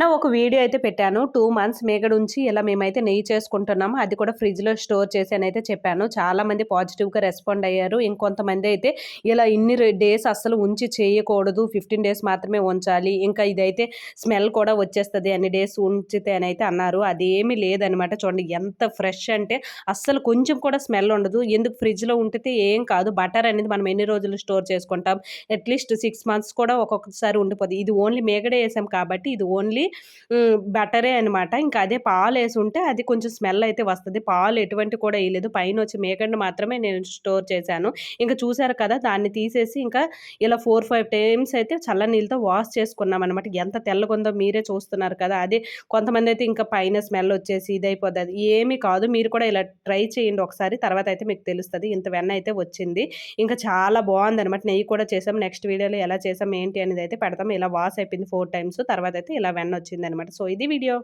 నా ఒక వీడియో అయితే పెట్టాను. టూ మంత్స్ మేకడు ఉంచి ఇలా మేమైతే నెయ్యి చేసుకుంటున్నాము. అది కూడా ఫ్రిడ్జ్లో స్టోర్ చేసి అని అయితే చెప్పాను. చాలామంది పాజిటివ్గా రెస్పాండ్ అయ్యారు. ఇంకొంతమంది అయితే ఇలా ఇన్ని డేస్ అస్సలు ఉంచి చేయకూడదు. ఫిఫ్టీన్ డేస్ మాత్రమే ఉంచాలి. ఇంకా ఇదైతే స్మెల్ కూడా వచ్చేస్తుంది. అన్ని డేస్ ఉంచితే అని అయితే అన్నారు. అదేమీ లేదనమాట చూడండి. ఎంత ఫ్రెష్ అంటే అస్సలు కొంచెం కూడా స్మెల్ ఉండదు. ఎందుకు ఫ్రిడ్జ్లో ఉంటే ఏం కాదు. బటర్ అనేది మనం ఎన్ని రోజులు స్టోర్ చేసుకుంటాం. అట్లీస్ట్ సిక్స్ మంత్స్ కూడా ఒక్కొక్కసారి ఉండిపోతుంది ఇది ఓన్లీ మేగడే వేసాం కాబట్టి ఇది ఓన్లీ బెటరే అనమాట ఇంకా అదే పాలు వేసి ఉంటే అది కొంచెం స్మెల్ అయితే వస్తుంది. పాలు ఎటువంటి కూడా వేయలేదు పైన వచ్చి మేకండి మాత్రమే నేను స్టోర్ చేశాను. ఇంకా చూసారు కదా దాన్ని తీసేసి ఇంకా ఇలా ఫోర్ ఫైవ్ టైమ్స్ అయితే చల్ల నీళ్ళతో వాష్ చేసుకున్నాం అనమాట ఎంత తెల్లగుందో మీరే చూస్తున్నారు కదా అదే కొంతమంది అయితే ఇంకా పైన స్మెల్ వచ్చేసి ఇది అయిపోతుంది ఏమీ కాదు. మీరు కూడా ఇలా ట్రై చేయండి ఒకసారి. తర్వాత అయితే మీకు తెలుస్తుంది. ఇంత వెన్న అయితే వచ్చింది. ఇంకా చాలా బాగుంది అనమాట నెయ్యి కూడా చేసాం. నెక్స్ట్ వీడియోలో ఎలా చేసాం ఏంటి అనేది అయితే పెడతాం. ఇలా వాష్ అయిపోయింది ఫోర్ టైమ్స్. తర్వాత అయితే ఇలా వెన్న వచ్చింది అనమాట సో ఇది వీడియో.